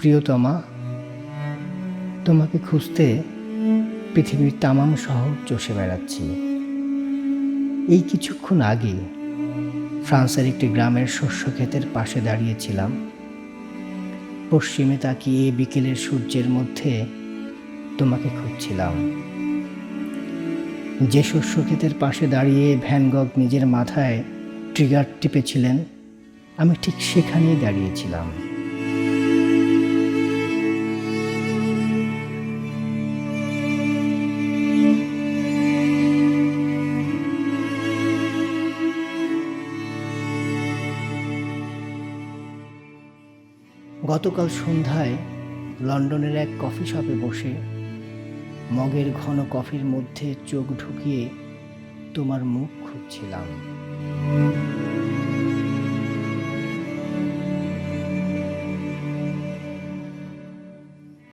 প্রিয়তমা, তোমাকে খুঁজতে পৃথিবীর তামাম শহর চষে বেড়াচ্ছি। এই কিছুক্ষণ আগে ফ্রান্সের একটি গ্রামের শস্য ক্ষেতের পাশে দাঁড়িয়েছিলাম। পশ্চিমে তাকিয়ে বিকেলের সূর্যের মধ্যে তোমাকে খুঁজছিলাম। যে শস্য ক্ষেতের পাশে দাঁড়িয়ে ভ্যানগগ নিজের মাথায় ট্রিগার টিপেছিলেন, আমি ঠিক সেখানেই দাঁড়িয়েছিলাম। গতকাল সন্ধ্যায় লন্ডনের এক কফি শপে বসে মগের ঘন কফির মধ্যে চোখ ঢুকিয়ে তোমার মুখ খুঁজছিলাম।